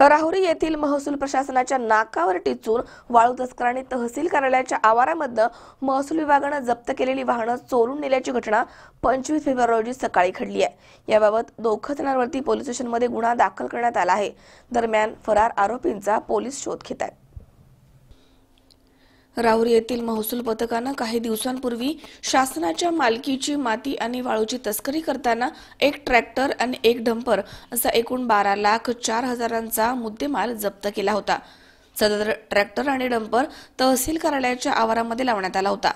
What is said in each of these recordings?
राहुरी येथील महसूल प्रशासनाच्या नाकावर टिचून वाळू तस्करांनी तहसील कार्यालयाच्या आवारामधनं महसूल विभागानं जप्त केलेली वाहनं चोरून नेल्याची घटना पंचवीस फेब्रुवारी रोजी सकाळी घडली आहे. याबाबत दोघं जणांवरती पोलीस स्टेशनमध्ये गुन्हा दाखल करण्यात आला आहे. दरम्यान फरार आरोपींचा पोलीस शोध घेत आहेत. राहुरी येथील महसूल पथकानं काही दिवसांपूर्वी शासनाच्या मालकीची माती आणि वाळूची तस्करी करताना एक ट्रॅक्टर आणि एक डंपर असा एकूण बारा लाख चार हजारांचा मुद्देमाल जप्त केला होता. सदर ट्रॅक्टर आणि डंपर तहसील कार्यालयाच्या आवारामध्ये लावण्यात आला होता.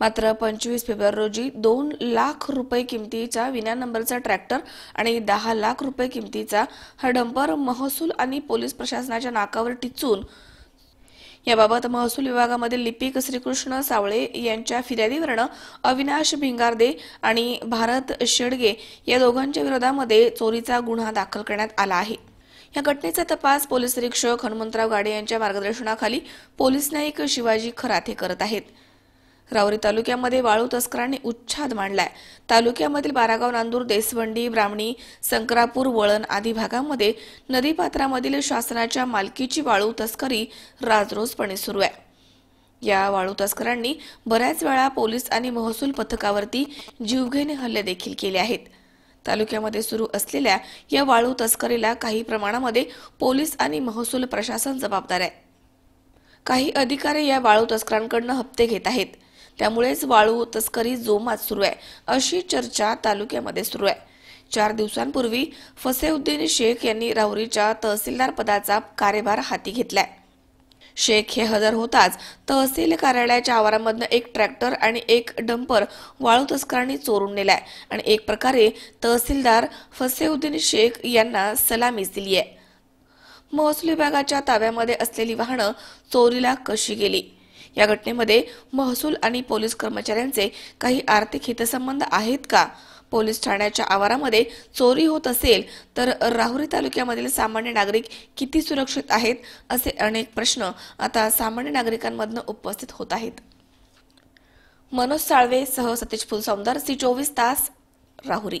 मात्र पंचवीस फेब्रुवारी रोजी दोन लाख रुपये किमतीचा विना नंबरचा ट्रॅक्टर आणि दहा लाख रुपये किमतीचा हा डंपर महसूल आणि पोलीस प्रशासनाच्या नाकावर टिचून याबाबत महसूल विभागामधील लिपिक श्रीकृष्ण सावळे यांच्या फिर्यादीवरनं अविनाश भिंगारदे आणि भारत शेडगे या दोघांच्या विरोधामध्ये चोरीचा गुन्हा दाखल करण्यात आला आहे. या घटनेचा तपास पोलीस निरीक्षक हनुमंतराव गाडे यांच्या मार्गदर्शनाखाली पोलीस नाईक शिवाजी खराथे करत आहेत. राऊरी तालुक्यामध्ये वाळू तस्करांनी उच्छाद मांडलाय. तालुक्यामधील बारागाव नांदूर देसवंडी ब्राह्मणी संक्रापूर वळण आदी भागांमध्ये नदीपात्रामधील शासनाच्या मालकीची वाळू तस्करी राजरोजपणे सुरू आहे. या वाळू तस्करांनी बऱ्याच वेळा पोलीस आणि महसूल पथकावरती जीवघेणे हल्ले देखील केले आहेत. तालुक्यामध्ये सुरू असलेल्या या वाळू तस्करीला काही प्रमाणामध्ये पोलीस आणि महसूल प्रशासन जबाबदार आहे. काही अधिकारी या वाळू तस्करांकडनं हप्ते घेत आहेत. त्यामुळेच वाळू तस्करी जोमात सुरू आहे अशी चर्चा तालुक्यामध्ये सुरू आहे. चार दिवसांपूर्वी फसेउद्दीन शेख यांनी राहुरीच्या तहसीलदार पदाचा कार्यभार हाती घेतलाय. शेख हे हजर होताच तहसील कार्यालयाच्या आवारामधनं एक ट्रॅक्टर आणि एक डंपर वाळू तस्करांनी चोरून नेलाय आणि एक प्रकारे तहसीलदार फसेउद्दीन शेख यांना सलामीच दिली आहे महसूल विभागाच्या ताब्यामध्ये असलेली वाहनं चोरीला कशी गेली? या घटनेमध्ये महसूल आणि पोलीस कर्मचाऱ्यांचे काही आर्थिक हितसंबंध आहेत का? पोलीस ठाण्याच्या आवारामध्ये चोरी होत असेल तर राहुरी तालुक्यामधील सामान्य नागरिक किती सुरक्षित आहेत असे अनेक प्रश्न आता सामान्य नागरिकांमधनं उपस्थित होत आहेत. मनोज साळवे सह सतीश फुलसौंदर सी चोवीस तास राहुरी.